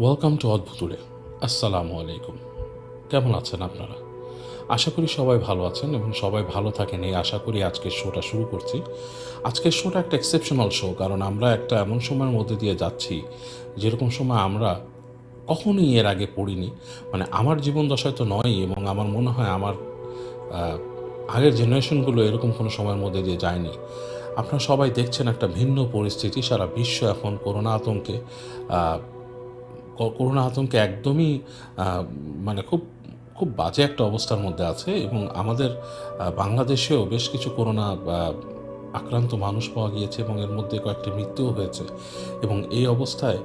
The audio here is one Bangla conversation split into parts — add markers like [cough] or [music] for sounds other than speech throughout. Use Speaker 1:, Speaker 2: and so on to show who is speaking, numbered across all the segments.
Speaker 1: ওয়েলকাম টু অদ্ভুতুরে আসসালামু আলাইকুম। কেমন আছেন আপনারা? আশা করি সবাই ভালো আছেন এবং সবাই ভালো থাকেন এই আশা করি আজকের শোটা শুরু করছি। আজকের শোটা একটা এক্সেপশনাল শো কারণ আমরা একটা এমন সময়ের মধ্যে দিয়ে যাচ্ছি, যেরকম সময় আমরা কখনোই এর আগে পড়িনি। মানে আমার জীবন দশায় তো নয় এবং আমার মনে হয় আমার আগের জেনারেশনগুলো এরকম কোনো সময়ের মধ্যে দিয়ে যায়নি। আপনারা সবাই দেখছেন একটা ভিন্ন পরিস্থিতি, সারা বিশ্ব এখন করোনা আতঙ্কে করোনা আতঙ্কে একদমই মানে খুব খুব বাজে একটা অবস্থার মধ্যে আছে এবং আমাদের বাংলাদেশেও বেশ কিছু করোনা আক্রান্ত মানুষ পাওয়া গিয়েছে এবং এর মধ্যে কয়েকটি মৃত্যুও হয়েছে এবং এই অবস্থায়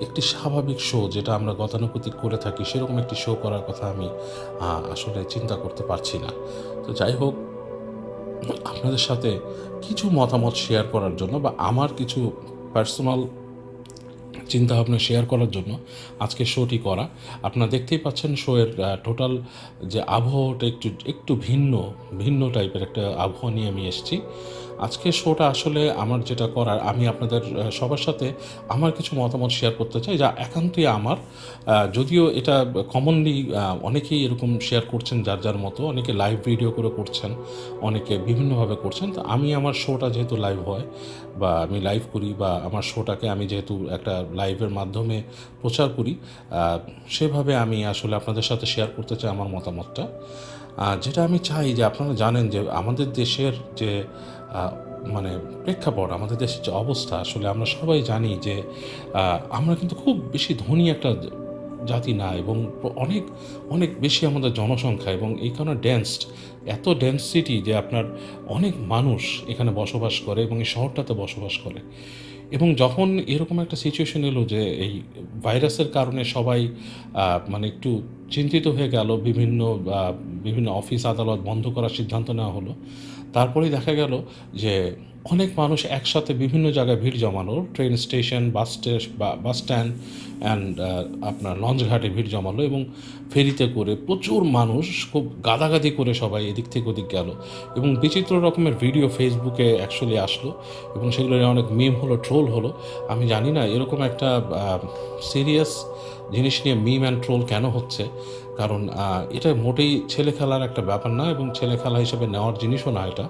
Speaker 1: একটি স্বাভাবিক শো যেটা আমরা গতানুগতিক করে থাকি সেরকম একটি শো করার কথা আমি আসলে চিন্তা করতে পারছি না। তো যাই হোক, আপনাদের সাথে কিছু মতামত শেয়ার করার জন্য বা আমার কিছু পার্সোনাল চিন্তা ভাবনা শেয়ার করার জন্য আজকে শোটি করা। আপনারা দেখতেই পাচ্ছেন শোয়ের টোটাল যে আবহাওয়াটা একটু একটু ভিন্ন ভিন্ন টাইপের একটা আবহাওয়া নিয়ে আমি এসেছি। আজকে শোটা আসলে আমার যেটা করার, আমি আপনাদের সবার সাথে আমার কিছু মতামত শেয়ার করতে চাই যা একান্তই আমার। যদিও এটা কমনলি অনেকেই এরকম শেয়ার করছেন যার যার মতো, অনেকে লাইভ ভিডিও করে করছেন, অনেকে বিভিন্নভাবে করছেন। তো আমি আমার শোটা যেহেতু লাইভ হয় বা আমি লাইভ করি বা আমার শোটাকে আমি যেহেতু একটা লাইভের মাধ্যমে প্রচার করি সেভাবে আমি আসলে আপনাদের সাথে শেয়ার করতে চাই আমার মতামতটা। যেটা আমি চাই যে আপনারা জানেন যে আমাদের দেশের যে মানে প্রেক্ষাপট, আমাদের দেশের যে অবস্থা, আসলে আমরা সবাই জানি যে আমরা কিন্তু খুব বেশি ধনী একটা জাতি না এবং অনেক অনেক বেশি আমাদের জনসংখ্যা এবং এই কারণে ডেন্সড এত ডেন্সিটি যে আপনার অনেক মানুষ এখানে বসবাস করে এবং এই শহরটাতে বসবাস করে। এবং যখন এরকম একটা সিচুয়েশন এলো যে এই ভাইরাসের কারণে সবাই মানে একটু চিন্তিত হয়ে গেল, বিভিন্ন বিভিন্ন অফিস আদালত বন্ধ করার সিদ্ধান্ত নেওয়া হলো, তারপরেই দেখা গেল যে অনেক মানুষ একসাথে বিভিন্ন জায়গায় ভিড় জমানো train station bus bus stand and আপনার লঞ্চ ঘাটে ভিড় জমালো এবং ফেরিতে করে প্রচুর মানুষ খুব গাদাগাদি করে সবাই এদিক থেকে ওদিক গেল এবং বিচিত্র রকমের ভিডিও ফেসবুকে অ্যাকচুয়ালি আসলো এবং সেগুলো অনেক মিম হলো ট্রোল হলো। আমি জানি না এরকম একটা সিরিয়াস জিনিস নিয়ে মিম অ্যান্ড ট্রোল কেন হচ্ছে? কারণ এটা মোটেই ছেলে খেলার একটা ব্যাপার না এবং ছেলে খেলা হিসেবে নেওয়ার জিনিসও না এটা।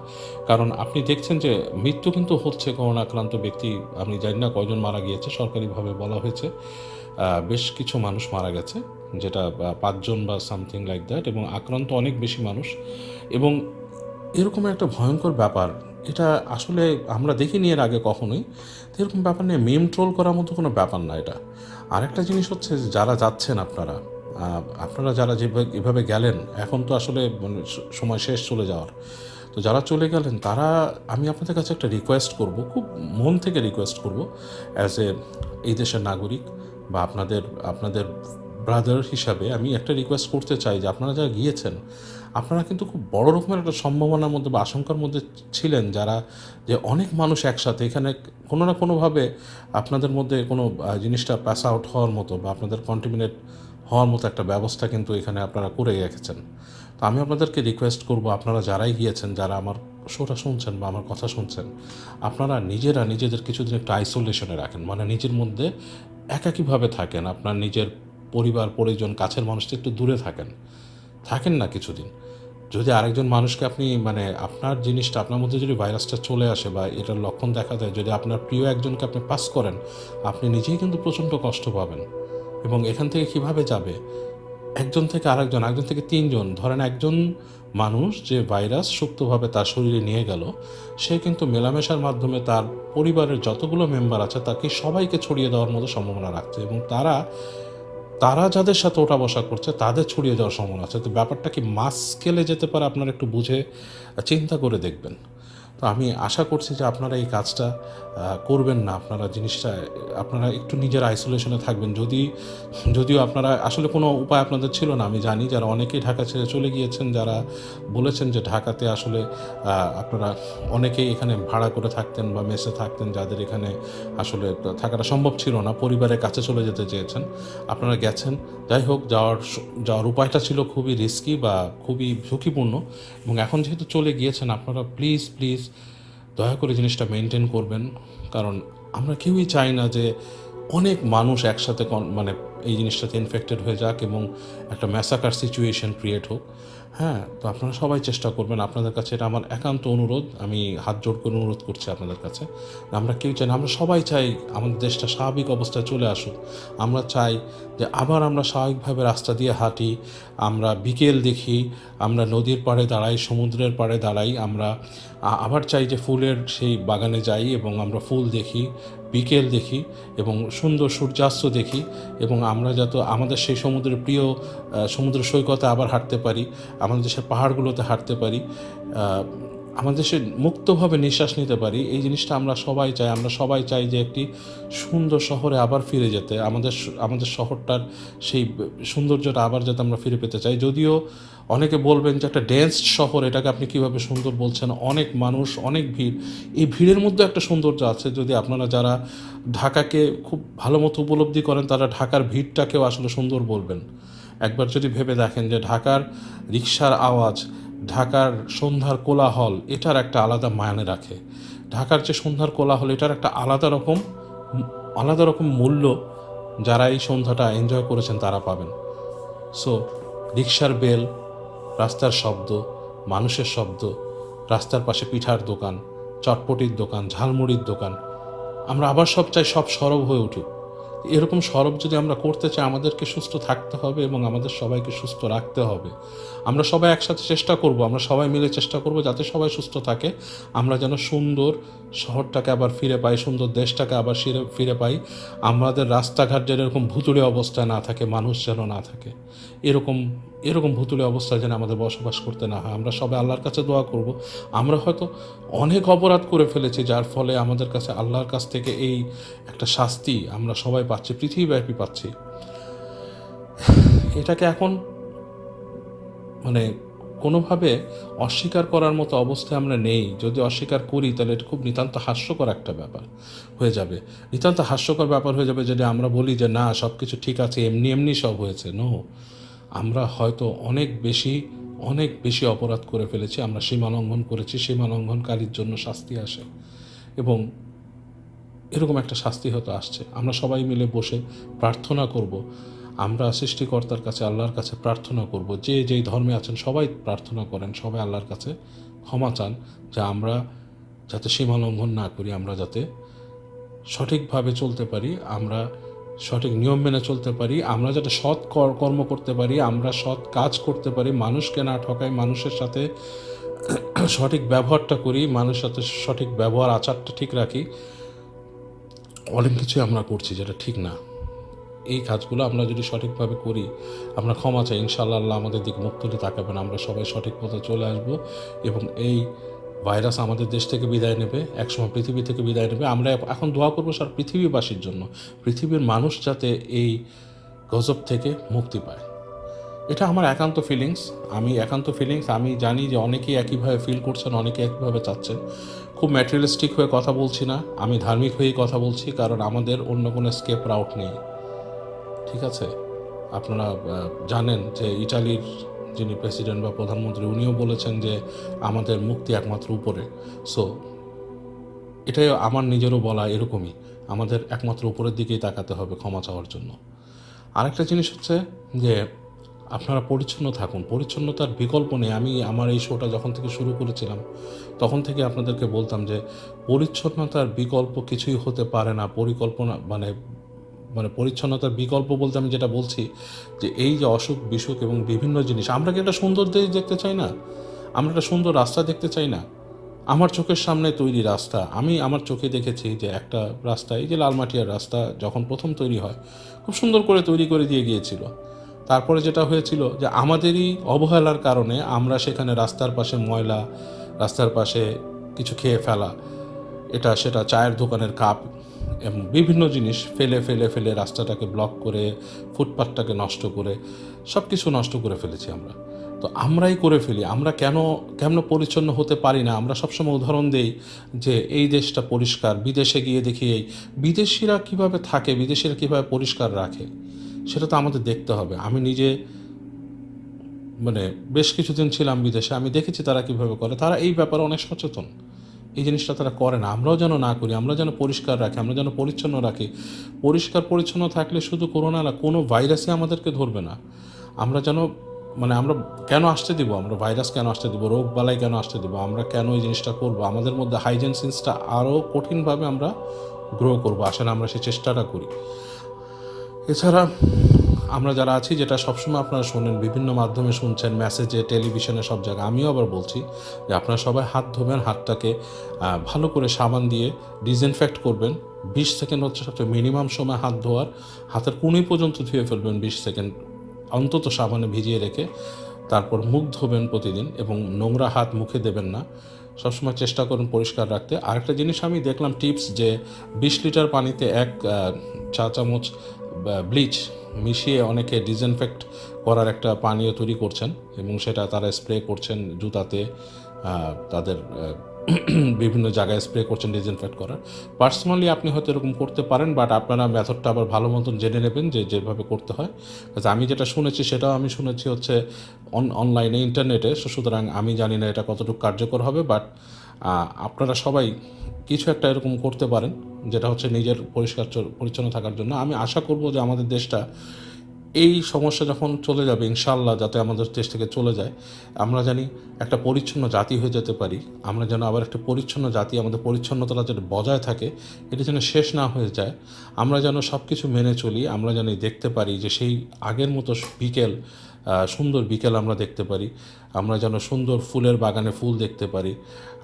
Speaker 1: কারণ আপনি দেখছেন যে মৃত্যু কিন্তু হচ্ছে করোনা আক্রান্ত ব্যক্তি, আমি জানি না কয়জন মারা গিয়েছে, সরকারিভাবে বলা হয়েছে। বেশ কিছু মানুষ মারা গেছে। যেটা পাঁচজন বা সামথিং লাইক দ্যাট এবং আক্রান্ত অনেক বেশি মানুষ। এবং এরকম একটা ভয়ঙ্কর ব্যাপার, এটা আসলে আমরা দেখিনি এর আগে কখনোই, তো এরকম ব্যাপার নিয়ে মেম ট্রোল করার মতো কোনো ব্যাপার না এটা। আরেকটা জিনিস হচ্ছে যারা যাচ্ছেন আপনারা আপনারা যারা যেভাবে, এভাবে গেলেন, এখন তো আসলে মানে সময় শেষ চলে যাওয়ার। তো যারা চলে গেলেন, তারা, আমি আপনাদের কাছে একটা রিকোয়েস্ট করব, খুব মন থেকে রিকোয়েস্ট করব অ্যাজ এ এই দেশের নাগরিক বা আপনাদের আপনাদের ব্রাদার হিসাবে আমি একটা রিকোয়েস্ট করতে চাই যে আপনারা যারা গিয়েছেন, আপনারা কিন্তু খুব বড় রকমের একটা সম্ভাবনার মধ্যে বা আশঙ্কার মধ্যে ছিলেন যারা, যে অনেক মানুষ একসাথে এখানে কোনো না কোনোভাবে আপনাদের মধ্যে কোনো জিনিসটা পাস আউট হওয়ার মতো বা আপনাদের কন্টিমিনেট হওয়ার মতো একটা ব্যবস্থা কিন্তু এখানে আপনারা করে রেখেছেন। তো আমি আপনাদেরকে রিকোয়েস্ট করব, আপনারা যারাই গিয়েছেন, যারা আমার শোটা শুনছেন বা আমার কথা শুনছেন, আপনারা নিজেরা নিজেদের কিছুদিন একটু আইসোলেশনে রাখেন। মানে নিজের মধ্যে একাকীভাবে থাকেন। আপনার নিজের পরিবার, পরিজন, কাছের মানুষ একটু দূরে থাকেন। থাকেন না কিছুদিন। যদি আরেকজন মানুষকে আপনি মানে আপনার জিনিসটা, আপনার মধ্যে যদি ভাইরাসটা চলে আসে বা এটার লক্ষণ দেখা যায় যদি আপনার প্রিয় একজনকে আপনি পাস করেন, আপনি নিজেই কিন্তু প্রচণ্ড কষ্ট পাবেন। এবং এখান থেকে কীভাবে যাবে? একজন থেকে আরেকজন একজন থেকে তিনজন, ধরেন একজন মানুষ যে ভাইরাস সুক্তভাবে তার শরীরে নিয়ে গেল, সে কিন্তু মেলামেশার মাধ্যমে তার পরিবারের যতগুলো মেম্বার আছে, তাকে সবাইকে ছড়িয়ে দেওয়ার মতো সম্ভাবনা রাখছে এবং তারা তারা যাদের সাথে ওঠা বসা করছে, তাদের ছড়িয়ে যাওয়ার সম্ভাবনা আছে। তো ব্যাপারটা কি মাস স্কেলে যেতে পারে আপনারা একটু বুঝে চিন্তা করে দেখবেন। তো আমি আশা করছি যে আপনারা এই কাজটা করবেন না। আপনারা জিনিসটা, আপনারা একটু নিজের আইসোলেশনে থাকবেন। যদি, যদিও আপনারা, আসলে কোনো উপায় আপনাদের ছিল না, আমি জানি যারা অনেকেই ঢাকা ছেড়ে চলে গিয়েছেন, যারা বলেছেন যে ঢাকাতে আসলে আপনারা অনেকেই এখানে ভাড়া করে থাকতেন বা মেসে থাকতেন, যাদের এখানে আসলে থাকাটা সম্ভব ছিল না, পরিবারের কাছে চলে যেতে চেয়েছেন, আপনারা গেছেন। যাই হোক, যাওয়ার যাওয়ার উপায়টা ছিল খুবই রিস্কি বা খুবই ঝুঁকিপূর্ণ এবং এখন যেহেতু চলে গিয়েছেন, আপনারা প্লিজ প্লিজ দয়া করে জিনিসটা মেনটেন করবেন। কারণ আমরা কেউই চাই না যে অনেক মানুষ একসাথে মানে এই জিনিসটাতে ইনফেক্টেড হয়ে যাক এবং একটা ম্যাসাকার সিচুয়েশন ক্রিয়েট হোক। হ্যাঁ তো আপনারা সবাই চেষ্টা করবেন। আপনাদের কাছে এটা আমার একান্ত অনুরোধ। আমি হাত জোড় করে অনুরোধ করছি আপনাদের কাছে। আমরা কেউ চাই আমরা সবাই চাই আমাদের দেশটা স্বাভাবিক অবস্থায় চলে আসুক। আমরা চাই যে আবার আমরা স্বাভাবিকভাবে রাস্তা দিয়ে হাঁটি, আমরা বিকেল দেখি, আমরা নদীর পাড়ে দাঁড়াই, সমুদ্রের পাড়ে দাঁড়াই, আমরা আবার চাই যে ফুলের সেই বাগানে যাই এবং আমরা ফুল দেখি বিকেল দেখি এবং সুন্দর সূর্যাস্ত দেখি এবং আমরা যত আমাদের সেই সমুদ্রের প্রিয় সমুদ্র সৈকতে আবার হাঁটতে পারি, আমাদের দেশের পাহাড়গুলোতে হাঁটতে পারি আমাদের দেশে মুক্তভাবে নিঃশ্বাস নিতে পারি, এই জিনিসটা আমরা সবাই চাই। আমরা সবাই চাই যে একটি সুন্দর শহরে আবার ফিরে যেতে, আমাদের আমাদের শহরটার সেই সৌন্দর্যটা আবার যাতে আমরা ফিরে পেতে চাই। যদিও অনেকে বলবেন যে একটা ডেন্সড শহর, এটাকে আপনি কীভাবে সুন্দর বলছেন? অনেক মানুষ, অনেক ভিড়। এই ভিড়ের মধ্যে একটা সৌন্দর্য আছে। যদি আপনারা যারা ঢাকাকে খুব ভালো মতো উপলব্ধি করেন, তারা ঢাকার ভিড়টাকেও আসলে সুন্দর বলবেন। একবার যদি ভেবে দেখেন যে ঢাকার রিক্সার আওয়াজ, ঢাকার সন্ধ্যার কোলাহল, এটার একটা আলাদা মায়ানে রাখে। ঢাকার যে সন্ধ্যার কোলাহল, এটার একটা আলাদা রকম আলাদা রকম মূল্য যারা এই সন্ধ্যাটা এনজয় করেছেন, তারা পাবেন। সো রিক্সার বেল রাস্তার শব্দ, মানুষের শব্দ, রাস্তার পাশে পিঠার দোকান, চটপটির দোকান, ঝালমুড়ির দোকান। আমরা আবার সব চাই সব সরব হয়ে উঠুক। এরকম সরব যদি আমরা করতে চাই, আমাদেরকে সুস্থ থাকতে হবে এবং আমাদের সবাইকে সুস্থ রাখতে হবে। আমরা সবাই একসাথে চেষ্টা করব, আমরা সবাই মিলে চেষ্টা করব যাতে সবাই সুস্থ থাকে। আমরা যেন সুন্দর শহরটাকে আবার ফিরে পাই, সুন্দর দেশটাকে আবার ফিরে ফিরে পাই। আমাদের রাস্তাঘাট যেন এরকম ভুতুড়ে অবস্থায় না থাকে, মানুষ যেন না থাকে। এরকম এরকম ভুতুড়ে অবস্থায় যেন আমাদের বসবাস করতে না হয়। আমরা সবাই আল্লাহর কাছে দোয়া করব। আমরা হয়তো অনেক অপরাধ করে ফেলেছি, যার ফলে আমাদের কাছে আল্লাহর কাছ থেকে এই একটা শাস্তি আমরা সবাই পাচ্ছি, পৃথিবীব্যাপী পাচ্ছি। এটাকে এখন মানে কোনোভাবে অস্বীকার করার মতো অবস্থায় আমরা নেই। যদি অস্বীকার করি, তাহলে এটা খুব নিতান্ত হাস্যকর একটা ব্যাপার হয়ে যাবে। নিতান্ত হাস্যকর ব্যাপার হয়ে যাবে যদি আমরা বলি যে, না সব কিছু ঠিক আছে, এমনি এমনি সব হয়েছে। নো আমরা হয়তো অনেক বেশি অনেক বেশি অপরাধ করে ফেলেছি, আমরা সীমা লঙ্ঘন করেছি, সীমা লঙ্ঘনকারীর জন্য শাস্তি আসে। এবং এরকম একটা শাস্তি হয়তো আসছে। আমরা সবাই মিলে বসে প্রার্থনা করব। আমরা সৃষ্টিকর্তার কাছে, আল্লাহর কাছে প্রার্থনা করব। যে যেই ধর্মে আছেন, সবাই প্রার্থনা করেন, সবাই আল্লাহর কাছে ক্ষমা চান, যে আমরা যাতে সীমা লঙ্ঘন না করি, আমরা যাতে সঠিকভাবে চলতে পারি, আমরা সঠিক নিয়ম মেনে চলতে পারি, আমরা যাতে সৎ কর- কর্ম করতে পারি, আমরা সৎ কাজ করতে পারি, মানুষকে না ঠকাই, মানুষের সাথে [clears throat] সঠিক ব্যবহারটা করি, মানুষের সাথে সঠিক ব্যবহার, আচারটা ঠিক রাখি, অনেক কিছুই আমরা করছি যেটা ঠিক না। এই কাজগুলো আমরা যদি সঠিকভাবে করি, আমরা ক্ষমা চাই, ইনশাআল্লাহ আল্লাহ আমাদের দিক মুখ তাকাবেন, আমরা সবাই সঠিক পথে চলে আসব এবং এই ভাইরাস আমাদের দেশ থেকে বিদায় নেবে, একসময় পৃথিবী থেকে বিদায় নেবে। আমরা এখন দোয়া করব সার পৃথিবীবাসীর জন্য, পৃথিবীর মানুষ যাতে এই গজব থেকে মুক্তি পায়। এটা আমার একান্ত ফিলিংস আমি একান্ত ফিলিংস আমি জানি যে অনেকেই একইভাবে ফিল করছেন, অনেকে একইভাবে চাচ্ছেন। খুব ম্যাটেরিয়ালিস্টিক হয়ে কথা বলছি না, আমি ধার্মিক হয়েই কথা বলছি, কারণ আমাদের অন্য কোনো স্কেপ রাউট নেই। ঠিক আছে? আপনারা জানেন যে ইটালির যিনি প্রেসিডেন্ট বা প্রধানমন্ত্রী, উনিও বলেছেন যে আমাদের মুক্তি একমাত্র উপরে। সো এটাই আমার নিজেরও বলা এরকমই। আমাদের একমাত্র উপরের দিকেই তাকাতে হবে ক্ষমা চাওয়ার জন্য। আরেকটা জিনিস হচ্ছে যে আপনারা পরিচ্ছন্ন থাকুন। পরিচ্ছন্নতার বিকল্প নেই। আমি আমার এই শোটা যখন থেকে শুরু করেছিলাম, তখন থেকে আপনাদেরকে বলতাম যে পরিচ্ছন্নতার বিকল্প কিছুই হতে পারে না। পরিকল্পনা মানে মানে পরিচ্ছন্নতার বিকল্প বলতে আমি যেটা বলছি, যে এই যে অসুখ, বিসুখ এবং বিভিন্ন জিনিস, আমরা কি একটা সুন্দর দেশ দেখতে চাই না? আমরা একটা সুন্দর রাস্তা দেখতে চাই না? আমার চোখের সামনে তৈরি রাস্তা, আমি আমার চোখে দেখেছি যে একটা রাস্তা, এই যে লালমাটিয়ার রাস্তা যখন প্রথম তৈরি হয়, খুব সুন্দর করে তৈরি করে দিয়ে গিয়েছিল। তারপরে যেটা হয়েছিল যে আমাদেরই অবহেলার কারণে আমরা সেখানে রাস্তার পাশে ময়লা, রাস্তার পাশে কিছু খেয়ে ফেলা, এটা সেটা চায়ের দোকানের কাপ এবং বিভিন্ন জিনিস ফেলে ফেলে ফেলে রাস্তাটাকে ব্লক করে, ফুটপাথটাকে নষ্ট করে সব কিছু নষ্ট করে ফেলেছি আমরা। তো আমরাই করে ফেলি। আমরা কেন কেন পরিচ্ছন্ন হতে পারি না? আমরা সবসময় উদাহরণ দেই যে এই দেশটা পরিষ্কার, বিদেশে গিয়ে দেখি এই বিদেশিরা কীভাবে থাকে, বিদেশিরা কীভাবে পরিষ্কার রাখে, সেটা তো আমাদের দেখতে হবে। আমি নিজে মানে বেশ কিছুদিন ছিলাম বিদেশে, আমি দেখেছি তারা কীভাবে করে। তারা এই ব্যাপারে অনেক সচেতন। এই জিনিসটা তারা করে না। আমরাও যেন না করি আমরা যেন পরিষ্কার রাখি, আমরা যেন পরিচ্ছন্ন রাখি। পরিষ্কার, পরিচ্ছন্ন থাকলে শুধু করোনা না, কোনো ভাইরাসই আমাদেরকে ধরবে না। আমরা যেন মানে আমরা কেন আসতে দিব? আমরা ভাইরাস কেন আসতে দিব? রোগ বালাই কেন আসতে দিব? আমরা কেন এই জিনিসটা করব? আমাদের মধ্যে হাইজেন সেন্সটা আরও কঠিনভাবে আমরা গ্রো করব। আসলে আমরা সেই চেষ্টাটা করি। এছাড়া আমরা যারা আছি, যেটা সবসময় আপনারা শোনেন, বিভিন্ন মাধ্যমে শুনছেন, মেসেজে, টেলিভিশনে সব জায়গায়, আমিও আবার বলছি যে আপনারা সবাই হাত ধোবেন, হাতটাকে ভালো করে সাবান দিয়ে ডিসইনফেক্ট করবেন। বিশ সেকেন্ড হচ্ছে সবচেয়ে মিনিমাম সময় হাত ধোয়ার। হাতের কুনি পর্যন্ত ধুয়ে ফেলবেন বিশ সেকেন্ড। অন্তত সাবানে ভিজিয়ে রেখে তারপর মুখ ধোবেন প্রতিদিন এবং নোংরা হাত মুখে দেবেন না। সবসময় চেষ্টা করুন পরিষ্কার রাখতে। আরেকটা জিনিস আমি দেখলাম টিপস যে বিশ লিটার পানিতে এক চা চামচ ব্লিচ মিশিয়ে অনেকে ডিসইনফেক্ট করার একটা পানীয় তৈরি করছেন এবং সেটা তারা স্প্রে করছেন জুতাতে তাদের [clears throat] বিভিন্ন জায়গায় স্প্রে করছেন ডিসইনফেক্ট করার। পার্সোনালি আপনি হয়তো এরকম করতে পারেন বাট আপনারা মেথডটা আবার ভালো মতন জেনে নেবেন যে যেভাবে করতে হয়। আমি যেটা শুনেছি, সেটাও আমি শুনেছি হচ্ছে অন অনলাইনে ইন্টারনেটে সুতরাং আমি জানি না এটা কতটুকু কার্যকর হবে বাট আপনারা সবাই কিছু একটা এরকম করতে পারেন, যেটা হচ্ছে নিজের পরিষ্কার পরিচ্ছন্ন থাকার জন্য। আমি আশা করব যে আমাদের দেশটা এই সমস্যা যখন চলে যাবে ইনশাল্লাহ যাতে আমাদের দেশ থেকে চলে যায়, আমরা জানি একটা পরিচ্ছন্ন জাতি হয়ে যেতে পারি। আমরা যেন আবার একটা পরিচ্ছন্ন জাতি, আমাদের পরিচ্ছন্নতা যেন বজায় থাকে, এটা যেন শেষ না হয়ে যায়। আমরা যেন সব কিছু মেনে চলি, আমরা যেন দেখতে পারি যে সেই আগের মতো বিকেল সুন্দর বিকেল আমরা দেখতে পারি। আমরা যেন সুন্দর ফুলের বাগানে ফুল দেখতে পারি।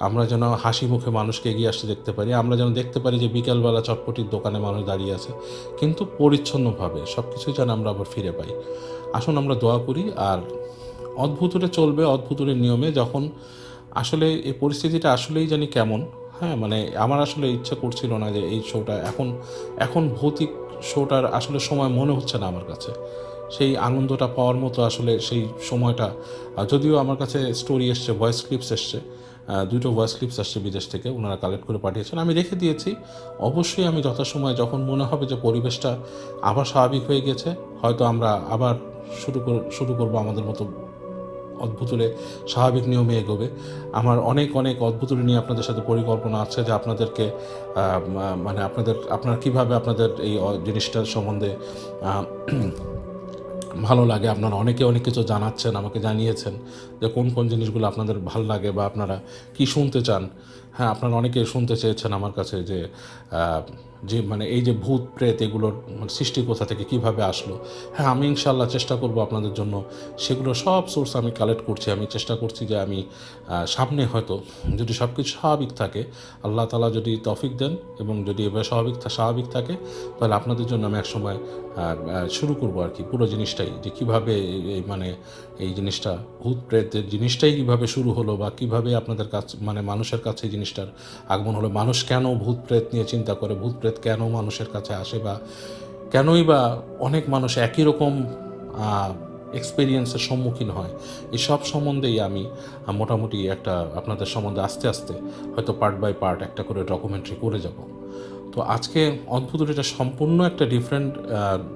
Speaker 1: আমরা যেন হাসি মুখে মানুষকে এগিয়ে আসতে দেখতে পারি। আমরা যেন দেখতে পারি যে বিকেলবেলা চটপটির দোকানে মানুষ দাঁড়িয়ে আছে। কিন্তু পরিচ্ছন্নভাবে সব কিছুই যেন আমরা আবার ফিরে পাই। আসুন আমরা দোয়া করি আর অদ্ভুতরে চলবে অদ্ভুতরের নিয়মে যখন আসলে এই পরিস্থিতিটা আসলেই জানি কেমন। হ্যাঁ মানে আমার আসলে ইচ্ছা করছিল না যে এই শোটা এখন এখন ভৌতিক শোটার আসলে সময় মনে হচ্ছে না আমার কাছে। সেই আনন্দটা পাওয়ার মতো আসলে সেই সময়টা যদিও আমার কাছে স্টোরি এসছে ভয়েস ক্লিপস এসছে দুটো ভয়েস ক্লিপস আসছে বিদেশ থেকে, ওনারা কালেক্ট করে পাঠিয়েছেন। আমি রেখে দিয়েছি। অবশ্যই আমি যথাসময়ে যখন মনে হবে যে পরিবেশটা আবার স্বাভাবিক হয়ে গেছে, হয়তো আমরা আবার শুরু কর- শুরু করব আমাদের মতো অদ্ভুতুরে স্বাভাবিক নিয়মে এগোবে। আমার অনেক অনেক অদ্ভুতুরে নিয়ে আপনাদের সাথে পরিকল্পনা আছে যে আপনাদেরকে মানে আপনাদের, আপনারা কীভাবে আপনাদের এই জিনিসটার সম্বন্ধে ভালো লাগে। আপনারা অনেকে অনেক কিছু জানাচ্ছেন আমাকে জানিয়েছেন। যে কোন কোন জিনিসগুলো আপনাদের ভালো লাগে বা আপনারা কি শুনতে চান। হ্যাঁ আপনারা অনেকে শুনতে চেয়েছেন আমার কাছে যে যে মানে এই যে ভূত, প্রেত এগুলোর সৃষ্টি কোথা থেকে কীভাবে আসলো। হ্যাঁ আমি ইনশাল্লাহ চেষ্টা করব আপনাদের জন্য। সেগুলো সব সোর্স আমি কালেক্ট করছি। আমি চেষ্টা করছি যে আমি সামনে হয়তো যদি সব কিছু স্বাভাবিক থাকে, আল্লাহ তালা যদি তফিক দেন এবং যদি এবার স্বাভাবিক স্বাভাবিক থাকে, তাহলে আপনাদের জন্য আমি একসময় শুরু করব আর কি। পুরো জিনিসটাই যে কীভাবে এই মানে এই জিনিসটা ভূত প্রেতের জিনিসটাই কীভাবে শুরু হলো বা কীভাবে আপনাদের কাছে মানে মানুষের কাছে এই জিনিসটার আগমন হলো, মানুষ কেন ভূত প্রেত নিয়ে চিন্তা করে ভূত প্রেত কেন মানুষের কাছে আসে বা কেনই বা অনেক মানুষ একই রকম এক্সপিরিয়েন্সের সম্মুখীন হয়। এই সব সম্বন্ধেই আমি মোটামুটি একটা আপনাদের সম্বন্ধে আস্তে আস্তে হয়তো পার্ট বাই পার্ট একটা করে ডকুমেন্টারি করে যাব। তো আজকে অদ্ভুত এটা সম্পূর্ণ একটা ডিফারেন্ট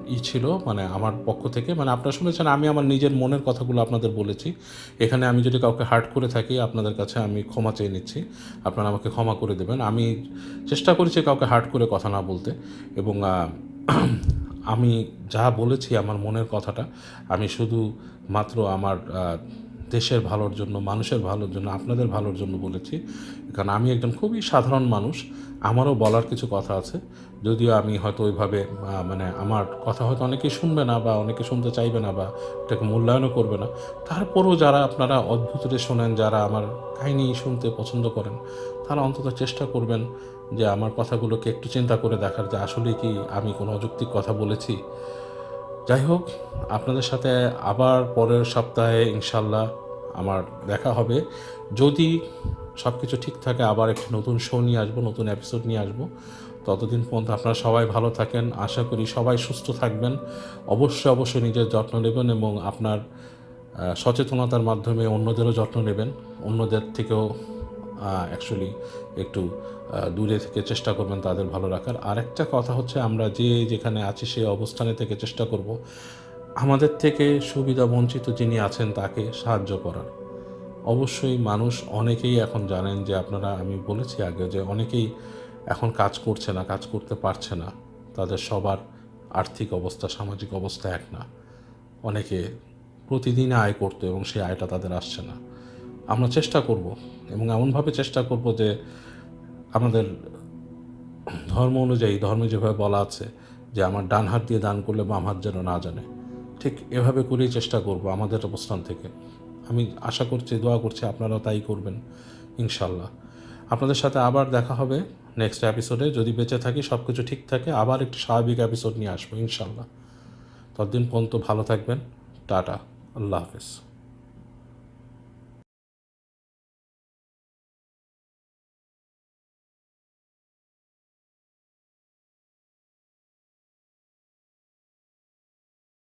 Speaker 1: ই ছিল মানে আমার পক্ষ থেকে। মানে আপনারা শুনেছেন, আমি আমার নিজের মনের কথাগুলো আপনাদের বলেছি। এখানে আমি যদি কাউকে হার্ট করে থাকি, আপনাদের কাছে আমি ক্ষমা চেয়ে নিচ্ছি। আপনারা আমাকে ক্ষমা করে দেবেন। আমি চেষ্টা করেছি কাউকে হার্ট করে কথা না বলতে। এবং আমি যা বলেছি, আমার মনের কথাটা, আমি শুধু মাত্র আমার দেশের ভালোর জন্য, মানুষের ভালোর জন্য, আপনাদের ভালোর জন্য বলেছি। কারণ আমি একজন খুবই সাধারণ মানুষ, আমারও বলার কিছু কথা আছে। যদিও আমি হয়তো ওইভাবে মানে আমার কথা হয়তো অনেকেই শুনবে না বা অনেকে শুনতে চাইবে না বা এটাকে মূল্যায়নও করবে না। তারপরও যারা আপনারা অদ্ভুতরে শোনেন, যারা আমার কাহিনী শুনতে পছন্দ করেন, তারা অন্তত চেষ্টা করবেন যে আমার কথাগুলোকে একটু চিন্তা করে দেখার যে আসলে কি আমি কোনো অযৌক্তিক কথা বলেছি। যাই হোক আপনাদের সাথে আবার পরের সপ্তাহে ইনশাল্লাহ আমার দেখা হবে। যদি সব কিছু ঠিক থাকে, আবার একটি নতুন শো নিয়ে আসব, নতুন এপিসোড নিয়ে আসব। ততদিন পর্যন্ত আপনারা সবাই ভালো থাকেন। আশা করি সবাই সুস্থ থাকবেন। অবশ্যই অবশ্যই নিজের যত্ন নেবেন এবং আপনার সচেতনতার মাধ্যমে অন্যদেরও যত্ন নেবেন। অন্যদের থেকেও অ্যাকচুয়ালি একটু দূরে থেকে চেষ্টা করবেন তাদের ভালো রাখার। আরেকটা কথা হচ্ছে আমরা যে যেখানে আছি সেই অবস্থানে থেকে চেষ্টা করব। আমাদের থেকে সুবিধা বঞ্চিত যিনি আছেন তাকে সাহায্য করার। অবশ্যই মানুষ অনেকেই এখন জানেন যে আপনারা, আমি বলেছি আগে যে অনেকেই এখন কাজ করছে না, কাজ করতে পারছে না। তাদের সবার আর্থিক অবস্থা, সামাজিক অবস্থা এক না। অনেকে প্রতিদিন আয় করতো এবং সেই আয়টা তাদের আসছে না। আমরা চেষ্টা করব এবং এমনভাবে চেষ্টা করব যে আমাদের ধর্ম অনুযায়ী, ধর্মে যেভাবে বলা আছে, যে আমার ডান হাত দিয়ে দান করলে বাম হাত যেন না জানে, ঠিক এভাবে করেই চেষ্টা করব আমাদের অবস্থান থেকে। আমি আশা করছি, দোয়া করছি আপনারাও তাই করবেন ইনশাল্লাহ আপনাদের সাথে আবার দেখা হবে নেক্সট এপিসোডে যদি বেঁচে থাকি সব কিছু ঠিক থাকে, আবার একটি স্বাভাবিক এপিসোড নিয়ে আসব ইনশাল্লাহ ততদিন পর্যন্ত ভালো থাকবেন। টাটা। আল্লাহ হাফেজ।